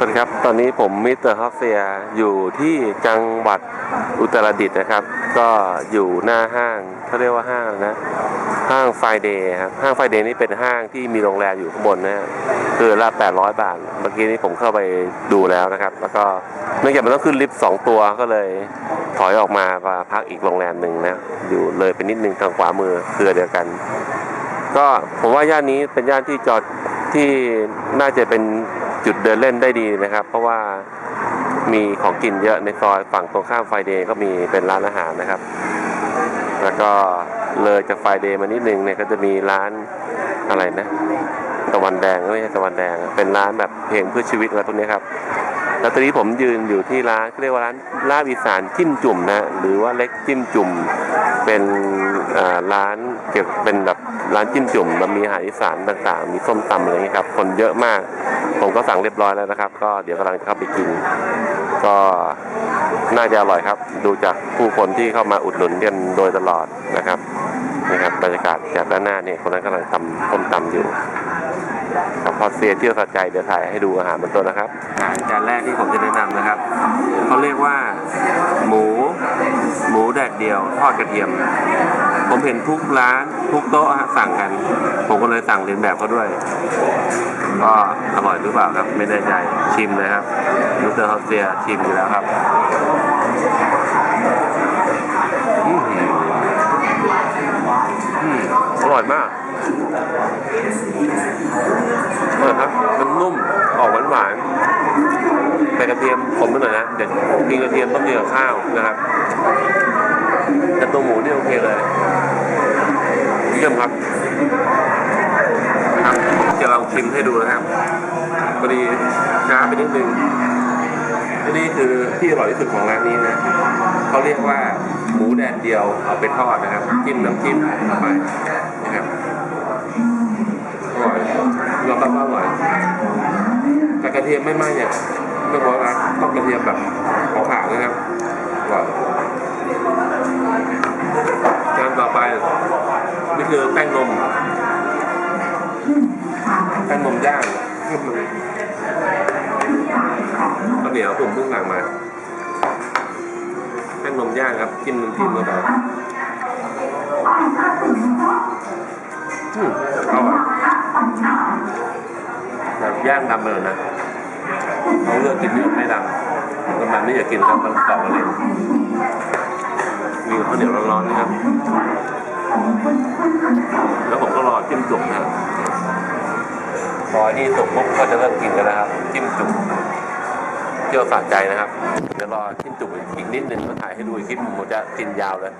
สวัสดีครับ ตอนนี้ผมมิสเตอร์ฮอฟเซียอยู่ที่จังหวัดอุตรดิตถ์นะครับ ก็อยู่หน้าห้างเขาเรียกว่าห้างนะ ห้างไฟเดย์ครับ ห้างไฟเดย์นี่เป็นห้างที่มีโรงแรมอยู่ข้างบนนะฮะคือละ800 บาท เมื่อกี้นี้ผมเข้าไปดูแล้วนะครับ แล้วก็เนื่องจากมันต้องขึ้นลิฟต์สองตัวก็เลยถอยออกมามาพักอีกโรงแรมหนึ่งนะ อยู่เลยไปนิดนึงทางขวามือเครือเดียวกัน ก็ผมว่าย่านนี้เป็นย่านที่จอดที่น่าจะเป็น จุดเดินเล่นได้ดีนะครับ เพราะว่ามีของกินเยอะในซอยฝั่งตรงข้ามไฟเดย์ก็มีเป็นร้านอาหารนะครับ แล้วก็เลยจากไฟเดย์มานิดนึงเนี่ยก็จะมีร้านอะไรนะตะวันแดงไม่ใช่ตะวันแดง เป็นร้านแบบเพลงเพื่อชีวิตอะไรพวกนี้ครับ แล้วตอนนี้ผมยืนอยู่ที่ร้านเขาเรียกว่าร้านลาบอีสานจิ้มจุ่มนะหรือว่าเล็กจิ้มจุ่ม เป็นร้านเกี่ยวกับเป็นแบบร้านจิ้มจุ่มมันมีอาหารอีสานต่างๆ มีส้มตำอะไรอย่างนี้ยครับ คนเยอะมาก ผมก็สั่งเรียบร้อยแล้วนะครับ ก็เดี๋ยวกำลังจะเข้าไปกิน ก็น่าจะอร่อยครับ ดูจากผู้คนที่เข้ามาอุดหนุนกันโดยตลอดนะครับนะครับบรรยากาศจากด้านหน้าเนี่ยคนนั้นกำลังตำส้มตำอยู่ พอเซียเที่ยวสะใจเดี๋ยวถ่ายให้ดูอาหารบนโต๊ะนะครับอาหารจานแรกที่ผมจะแนะนำนะครับเขาเรียกว่า หมู หมูแดดเดียวทอดกระเทียม ผมเห็นทุกร้านทุกโต๊ะฮะสั่งกัน ผมก็เลยสั่งเลียนแบบเขาด้วย ก็อร่อยหรือเปล่าครับ ไม่แน่ใจชิมเลยครับลูเตอร์ฮอสเซียชิมอยู่แล้วครับอืมอืมอร่อยมาก เออครับมันนุ่มออกหวานหวานๆแต่กระเทียมผม นิดหน่อยนะเดี๋ยวกินกระเทียมต้องกินกับข้าวนะครับแต่ตัวหมูนี่โอเคเลยเยี่ยมครับครับจะลองชิมให้ดูนะครับพอดีช้าไปนิดนึงนนี่คือที่อร่อยที่สุดของร้านนี้นะเขาเรียกว่าหมูแดดเดียวเอาไปทอดนะครับจิ้มน้ำจิ้มเข้าไปนะครับอร่อยยอมรับว่าอร่อยแต่กระเทียมไม่ไหม้เนี่ย ต้องบอกว่าต้องกระเทียมแบบขาวขาวๆนะครับอร่อยจานต่อไปนี่คือแป้งนม แป้งนมย่างข้าวเหนียวผมเพิ่งสั่งมาแป้งนมย่างครับจิ้มน้ำจิ้มเข้าไปอืมอร่อยแบบย่างดำเลยนะ เขาเลือกกินที่ไม่ดำแต่มันไม่อยากกินครับมันกรอบเลยมีข้าวเหนียวร้อนๆนะครับ แล้วผมก็รอจิ้มจุ่มนะพอที่สุกปุ๊บก็จะเริ่มกินกันนะครับ จิ้มจุ่มเที่ยวสะใจนะครับเดี๋ยวรอจิ้มจุ่มอีกนิดนึงก็ถ่ายให้ดูอีกคลิปผมจะกินยาวเลย